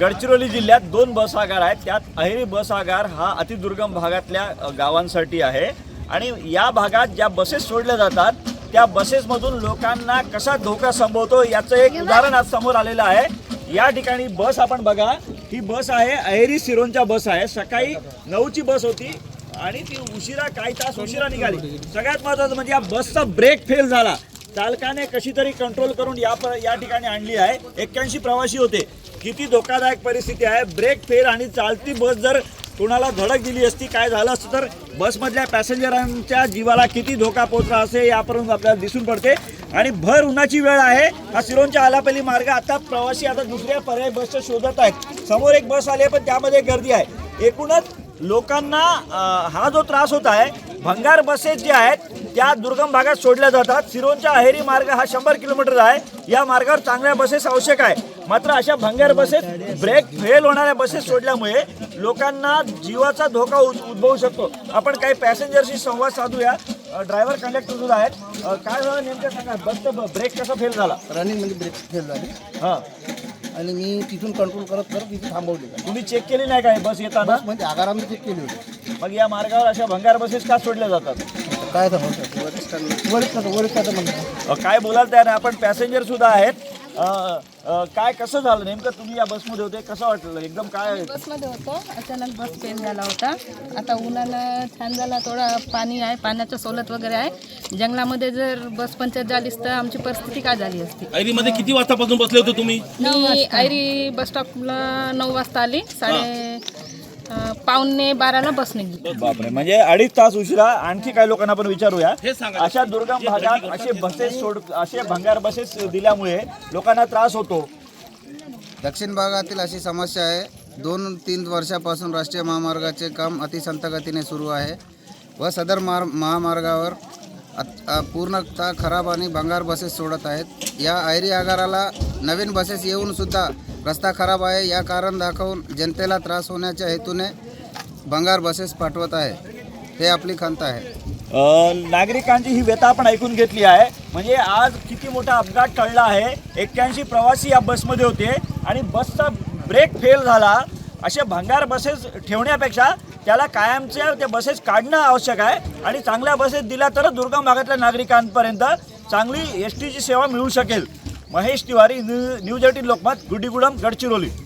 गडचिरोली जिल्ह्यात दोन बस आगार आहेत. त्यात अहेरी बस आगार हा अतिदुर्गम भागातल्या गावांसाठी आहे. आणि या भागात ज्या बसेस सोडल्या जातात त्या बसेसमधून लोकांना कसा धोका संभवतो याचं एक उदाहरण आज समोर आलेलं आहे. या ठिकाणी बस आपण बघा. ही बस आहे अहेरी सिरोंच्या बस आहे. सकाळी नऊची बस होती आणि ती उशिरा काही तास उशिरा निघाली. सगळ्यात महत्त्वाचं म्हणजे या बसचा ब्रेक फेल झाला. चालकाने कशी तरी कंट्रोल करून या या ठिकाणी आणली आहे. एक्क्याऐंशी प्रवासी होते. किती धोकादायक परिस्थिती आहे. ब्रेक फेर आणि चालती बस जर कुणाला धडक दिली असती काय झालं असतं तर बसमधल्या पॅसेंजरांच्या जीवाला किती धोका पोचला असे यापर्यंत आपल्याला दिसून पडते. आणि भर उन्हाची वेळ आहे. हा सिरोंच्या आलापली मार्ग आता प्रवासी आता दुसऱ्या पर्याय बसच्या शोधत आहेत. समोर एक बस आली आहे पण त्यामध्ये गर्दी आहे. एकूणच लोकांना हा जो त्रास होत आहे भंगार बसेस जे आहेत त्या दुर्गम भागात सोडल्या जातात. सिरोंचा अहेरी मार्ग हा शंभर किलोमीटर आहे. या मार्गावर चांगल्या बसेस आवश्यक आहे. मात्र अशा भंगार बसेस ब्रेक फेल होणाऱ्या बसेस सोडल्यामुळे लोकांना जीवाचा धोका उद- उद्भवू शकतो. आपण काही पॅसेंजरशी संवाद साधूया. ड्रायव्हर कंडक्टर सुद्धा आहेत. काय झालं नेमकं सांगा. बसचं ब्रेक कसा फेल झाला? रनिंगमध्ये ब्रेक फेल झाली. हां. आणि मी तिथून कंट्रोल करत करत तिथे थांबवली. तुम्ही चेक केली नाही काय बस येताना? बस म्हणजे आगारामध्ये चेक केली होती. मग या मार्गावर अशा भंगार बसेस का सोडल्या जातात? काय वरिष्ठ अ, काय बोलाल त्याने? आपण पॅसेंजर सुद्धा आहेत. अ, अ, काय कसं झालं नेमकं? तुम्ही या बसमध्ये होते. कसं वाटलं? एकदम काय बसमध्ये होतो. अचानक बस फेल झाला होता. आता उन्हानं छान झाला. थोडा पाणी आहे. पाण्याचं सोलत वगैरे आहे. जंगलामध्ये जर बस पंचर झालीस तर आमची परिस्थिती काय झाली असती? ऐरीमध्ये किती वाजतापासून बसले होते तुम्ही? मी ऐरी बस स्टॉपला नऊ वाजता आली. साडे पावणे बाराला बस निघली. बापरे म्हणजे अडीच तास उशिरा आणखी काही लोकांना आपण विचारूया. हे सांगा. अशा दुर्गम भागात असे बसेस सोड असे भंगार बसेस दिल्यामुळे लोकांना त्रास होतो. दक्षिण भागातील अशी समस्या आहे. दोन तीन वर्षापासून राष्ट्रीय महामार्गाचे काम अतिसंत गतीने सुरू आहे व सदर मार महामार्गावर अत- अ, पूर्णतः खराब आणि भंगार बसेस सोडत आहेत. या ऐरी आगाराला नवीन बसेस येऊन सुद्धा रस्ता खराब आहे या कारण दाखवून जनतेला त्रास होण्याच्या हेतूने भंगार बसेस पाठवत आहे. हे आपली खंत आहे. नागरिकांची ही व्यथा आपण ऐकून घेतली आहे. म्हणजे आज किती मोठा अपघात टळला आहे. एक्क्याऐंशी प्रवासी या बसमध्ये होते आणि बसचा ब्रेक फेल झाला. असे भंगार बसेस ठेवण्यापेक्षा त्याला कायमच्या त्या बसेस काढणं आवश्यक आहे. आणि चांगल्या बसेस दिल्या तरच दुर्गम भागातल्या नागरिकांपर्यंत चांगली एस टीची सेवा मिळू शकेल. Mahesh Tiwari new news eighteen Lokmat Gudigudam Gadchiroli.